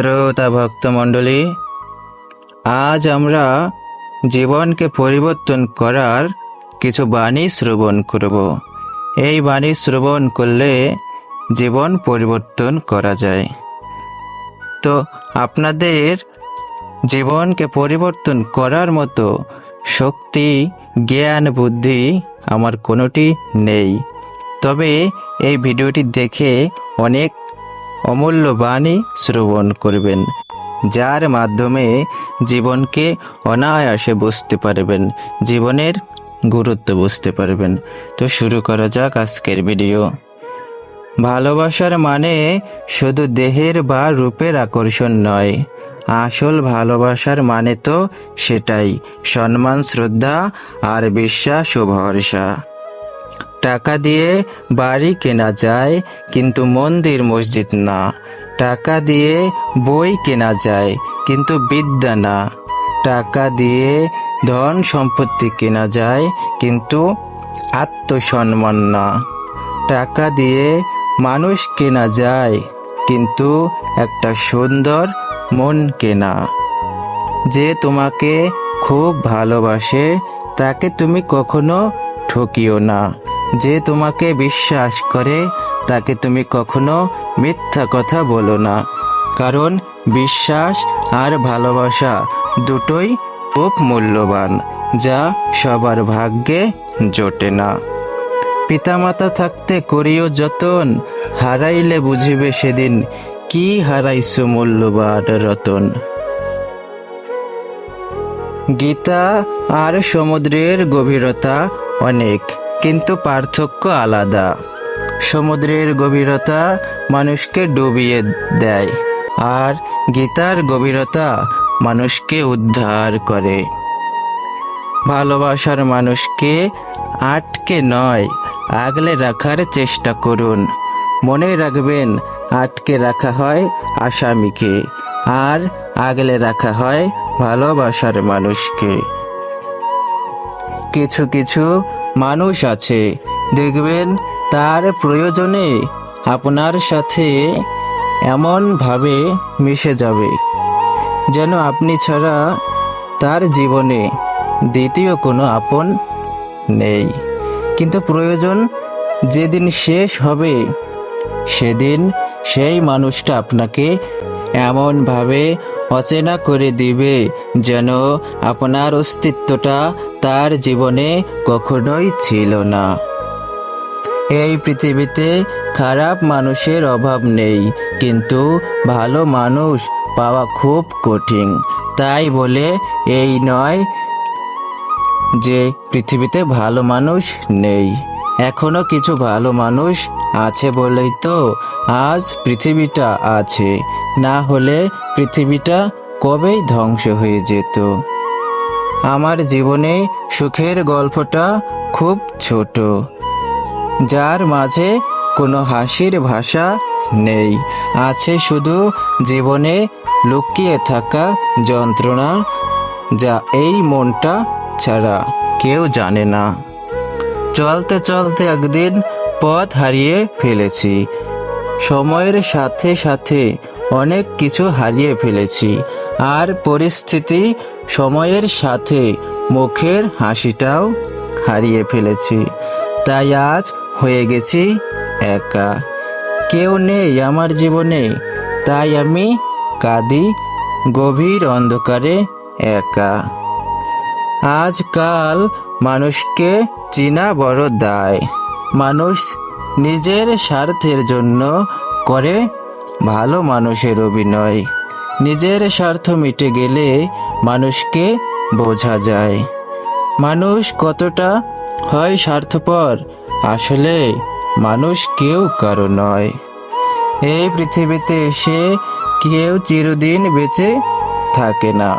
শ্রোতা ভক্তমণ্ডলী আজ আমরা জীবনকে পরিবর্তন করার কিছু বাণী শ্রবণ করব। এই বাণী শ্রবণ করলে জীবন পরিবর্তন করা যায়। তো আপনাদের জীবনকে পরিবর্তন করার মতো শক্তি, জ্ঞান, বুদ্ধি আমার কোনোটি নেই। তবে এই ভিডিওটি দেখে অনেক অমূল্য বাণী শ্রবণ করবেন, যার মাধ্যমে জীবনকে অনায়াসে বুঝতে পারবেন, জীবনের গুরুত্ব বুঝতে পারবেন। তো শুরু করা যাক আজকের ভিডিও। ভালোবাসার মানে শুধু দেহের বা রূপের আকর্ষণ নয়, আসল ভালোবাসার মানে তো সেটাই, সম্মান, শ্রদ্ধা আর বিশ্বাস ও ভরসা। টাকা দিয়ে বাড়ি কেনা যায়, কিন্তু মন্দির মসজিদ না। টাকা দিয়ে বই কেনা যায়, কিন্তু বিদ্যা না। টাকা দিয়ে ধন সম্পত্তি কেনা যায়, কিন্তু আত্মসম্মান না। টাকা দিয়ে মানুষ কেনা যায়, কিন্তু একটা সুন্দর মন কেনা। যে তোমাকে খুব ভালোবাসে, তাকে তুমি কখনো ঠকিও না। যে তোমাকে বিশ্বাস করে, তাকে তুমি কখনো মিথ্যা কথা বলো না। কারণ বিশ্বাস আর ভালোবাসা দুটোই খুব মূল্যবান, যা সবার ভাগ্যে জোটে না। পিতামাতা থাকতে করিও যতন, হারাইলে বুঝিবে সেদিন কি হারাইছো মূল্যবান রতন। গীতা আর সমুদ্রের গভীরতা অনেক। কিন্তু পার্থক্য আলাদা। সমুদ্রের গভীরতা মানুষকে ডুবিয়ে দেয় আর গীতার গভীরতা মানুষকে উদ্ধার করে। ভালোবাসার মানুষকে আটকে নয়, আগলে রাখার চেষ্টা করুন। মনে রাখবেন, আটকে রাখা হয় আসামিকে, আর আগলে রাখা হয় ভালোবাসার মানুষকে। কিছু কিছু মানুষ আছে। দেখবেন তার প্রয়োজনে আপনার সাথে এমনভাবে মিশে যাবে, যেন আপনি ছাড়া তার জীবনে দ্বিতীয় কোনো আপন নেই। কিন্তু প্রয়োজন যেদিন শেষ হবে, সেদিন সেই মানুষটা আপনাকে এমনভাবে অচেনা করে দিবে যেন আপনার অস্তিত্বটা তার জীবনে কখনোই ছিল না। এই পৃথিবীতে খারাপ মানুষের অভাব নেই, কিন্তু ভালো মানুষ পাওয়া খুব কঠিন। তাই বলে এই নয় যে পৃথিবীতে ভালো মানুষ নেই। এখনও কিছু ভালো মানুষ আছে বলেই তো আজ পৃথিবীটা আছে। না হলে পৃথিবীটা কবেই ধ্বংস হয়ে যেত। আমার জীবনে সুখের গল্পটা খুব ছোট, যার মাঝে কোনো হাসির ভাষা নেই। আছে শুধু জীবনে লুকিয়ে থাকা যন্ত্রণা যা এই মনটা ছাড়া কেউ জানে না। চলতে চলতে একদিন পথ হারিয়ে ফেলেছি। সময়ের সাথে সাথে অনেক কিছু হারিয়ে ফেলেছি। আর পরিস্থিতি সময়ের সাথে মুখের হাসিটাও হারিয়ে ফেলেছি। তাই আজ হয়ে গেছি একা। কেউ নেই আমার জীবনে, তাই আমি কাঁদি গভীর অন্ধকারে একা। আজকাল মানুষকে চিনা বড় দায়। মানুষ নিজের স্বার্থের জন্য করে ভালো মানুষের অভিনয়। নিজের স্বার্থ মিটে গেলে মানুষকে বোঝা যায়। মানুষ কতটা হয় স্বার্থপর, আসলে মানুষ কেউ কারও নয়। এই পৃথিবীতে এসে কেউ চিরদিন বেঁচে থাকে না।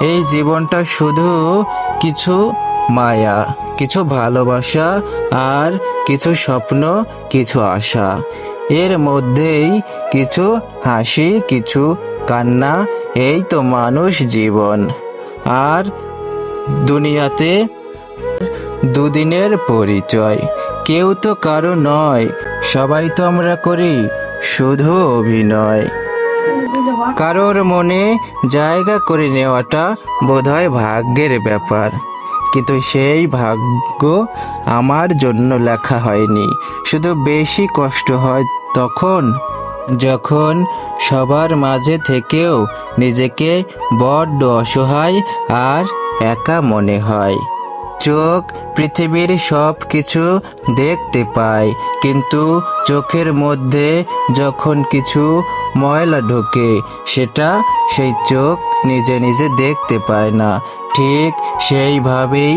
এই জীবনটা শুধু কিছু মায়া, কিছু ভালোবাসা আর কিছু স্বপ্ন, কিছু আশা। এর মধ্যেই কিছু হাসি, কিছু কান্না, এই তো মানুষ জীবন। আর দুনিয়াতে দুদিনের পরিচয়। কেউ তো কারও নয়, সবাই তো আমরা করি শুধু অভিনয়। কারোর মনে জায়গা করে নেওয়াটা বোধহয় ভাগ্যের ব্যাপার। কিন্তু সেই ভাগ্য আমার জন্য লেখা হয়নি। শুধু বেশি কষ্ট হয় তখন, যখন সবার মাঝে থেকেও নিজেকে বড্ড অসহায় আর একা মনে হয়। চোখ পৃথিবীর সব কিছু দেখতে পায়, কিন্তু চোখের মধ্যে যখন কিছু ময়লা ঢোকে, সেটা সেই চোখ নিজে নিজে দেখতে পায় না। ঠিক সেইভাবেই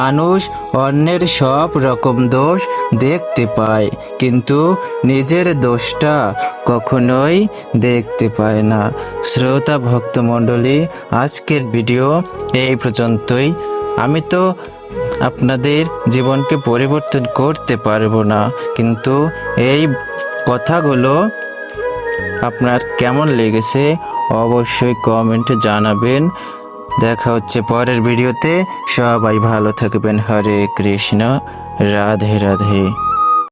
মানুষ অন্যের সব রকম দোষ দেখতে পায়, কিন্তু নিজের দোষটা কখনোই দেখতে পায় না। শ্রোতা ভক্তমণ্ডলী, আজকের ভিডিও এই পর্যন্তই। আমি তো আপনাদের জীবনকে পরিবর্তন করতে পারব না, কিন্তু এই কথাগুলো আপনার কেমন লেগেছে অবশ্যই কমেন্টে জানাবেন। দেখা হচ্ছে পরের ভিডিওতে। সবাই ভালো থাকবেন। হরে কৃষ্ণ। রাধে রাধে।